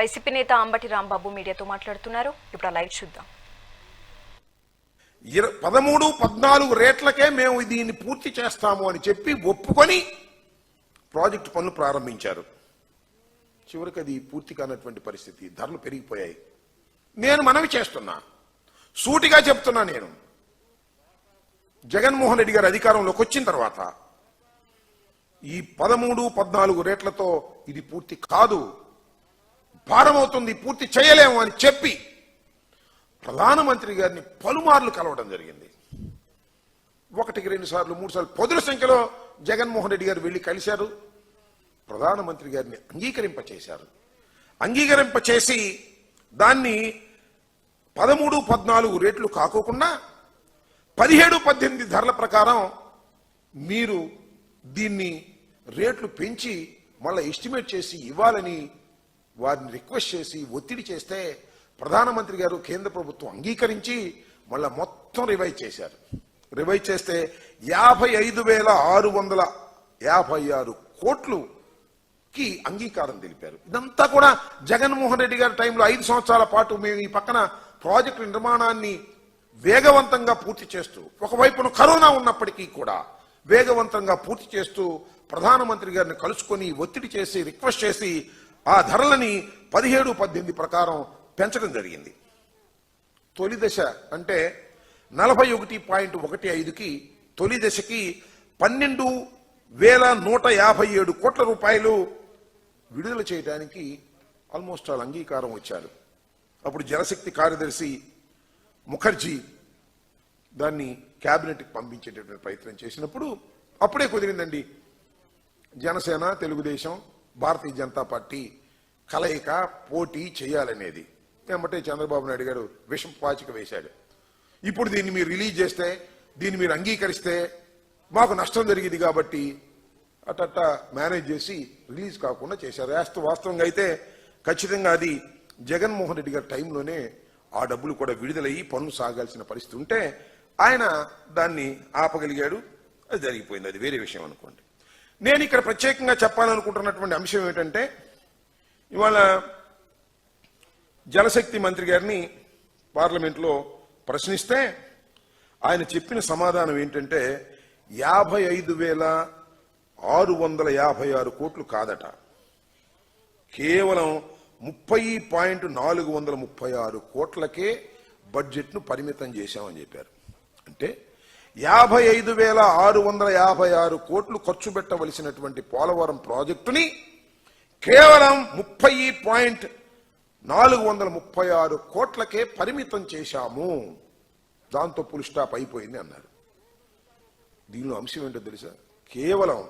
YCP నేత అంబటి రాంబాబు మీడియాతో మాట్లాడుతున్నారు. ఇప్పుడు లైవ్ చూద్దాం. ఇర పదమూడు పద్నాలుగు రేట్లకే మేము దీన్ని పూర్తి చేస్తాము అని చెప్పి ఒప్పుకొని ప్రాజెక్టు పనులు ప్రారంభించారు. చివరికి అది పూర్తి కానటువంటి పరిస్థితి. ధరలు పెరిగిపోయాయి. నేను మనవి చేస్తున్నా. సూటిగా చెప్తున్నా నేను. జగన్మోహన్ రెడ్డి గారు అధికారంలోకి వచ్చిన తర్వాత ఈ పదమూడు పద్నాలుగు రేట్లతో ఇది పూర్తి కాదు. భారమవుతుంది పూర్తి చేయలేము అని చెప్పి ప్రధానమంత్రి గారిని పలుమార్లు కలవడం జరిగింది. ఒకటికి రెండు సార్లు మూడు సార్లు పదుల సంఖ్యలో జగన్మోహన్ రెడ్డి గారు వెళ్ళి కలిశారు. ప్రధానమంత్రి గారిని అంగీకరింపచేశారు. అంగీకరింపచేసి దాన్ని పదమూడు పద్నాలుగు రేట్లు కాకోకుండా పదిహేడు పద్దెనిమిది ధరల ప్రకారం మీరు దీన్ని రేట్లు పెంచి మళ్ళీ ఎస్టిమేట్ చేసి ఇవ్వాలని వారిని రిక్వెస్ట్ చేసి ఒత్తిడి చేస్తే ప్రధానమంత్రి గారు కేంద్ర ప్రభుత్వం అంగీకరించి మళ్ళా మొత్తం రివైజ్ చేశారు. రివైజ్ చేస్తే యాభై ఐదు వేల ఆరు వందల యాభై ఆరు కోట్లుకి అంగీకారం తెలిపారు. ఇదంతా కూడా జగన్మోహన్ రెడ్డి గారి టైంలో ఐదు సంవత్సరాల పాటు మేము ఈ పక్కన ప్రాజెక్టు నిర్మాణాన్ని వేగవంతంగా పూర్తి చేస్తూ ఒకవైపున కరోనా ఉన్నప్పటికీ కూడా వేగవంతంగా పూర్తి చేస్తూ ప్రధానమంత్రి గారిని కలుసుకొని ఒత్తిడి చేసి రిక్వెస్ట్ చేసి ఆ ధరలని పదిహేడు పద్దెనిమిది ప్రకారం పెంచడం జరిగింది. తొలి దశ అంటే నలభై ఒకటి పాయింట్ ఒకటి ఐదుకి తొలి దశకి పన్నెండు వేల నూట యాభై ఏడు కోట్ల రూపాయలు విడుదల చేయడానికి ఆల్మోస్ట్ ఆల్ అంగీకారం వచ్చారు. అప్పుడు జలశక్తి కార్యదర్శి ముఖర్జీ దాన్ని క్యాబినెట్కి పంపించేటటువంటి ప్రయత్నం చేసినప్పుడు అప్పుడే కుదిరిందండి. జనసేన తెలుగుదేశం భారతీయ జనతా పార్టీ కలయిక పోటీ చేయాలనేది. ఏమంటే చంద్రబాబు నాయుడు గారు విషం పాచిక వేశాడు. ఇప్పుడు దీన్ని మీరు రిలీజ్ చేస్తే దీన్ని మీరు అంగీకరిస్తే మాకు నష్టం జరిగింది కాబట్టి అట్ట మేనేజ్ చేసి రిలీజ్ కాకుండా చేశారు. వాస్త- వాస్తవంగా అయితే ఖచ్చితంగా అది జగన్మోహన్ రెడ్డి గారి టైంలోనే ఆ డబ్బులు కూడా విడుదలయ్యి పన్ను సాగాల్సిన పరిస్థితి ఉంటే ఆయన దాన్ని ఆపగలిగాడు. అది జరిగిపోయింది. అది వేరే విషయం అనుకోండి. నేను ఇక్కడ ప్రత్యేకంగా చెప్పాలనుకుంటున్నటువంటి అంశం ఏమిటంటే ఇవాళ జలశక్తి మంత్రి గారిని పార్లమెంట్లో ప్రశ్నిస్తే ఆయన చెప్పిన సమాధానం ఏంటంటే యాభై ఐదు వేల ఆరు వందల యాభై ఆరు కోట్లు కాదట. కేవలం ముప్పై పాయింట్ నాలుగు వందల ముప్పై ఆరు కోట్లకే బడ్జెట్ను పరిమితం చేశామని చెప్పారు. అంటే యాభై ఐదు వేల ఆరు వందల యాభై ఆరు కోట్లు ఖర్చు పెట్టవలసినటువంటి పోలవరం ప్రాజెక్టుని కేవలం ముప్పై పాయింట్ నాలుగు వందల ముప్పై ఆరు కోట్లకే పరిమితం చేశాము. దాంతో పుల్ స్టాప్ అయిపోయింది అన్నారు. దీనిలో అంశం ఏంటో తెలుసా? కేవలం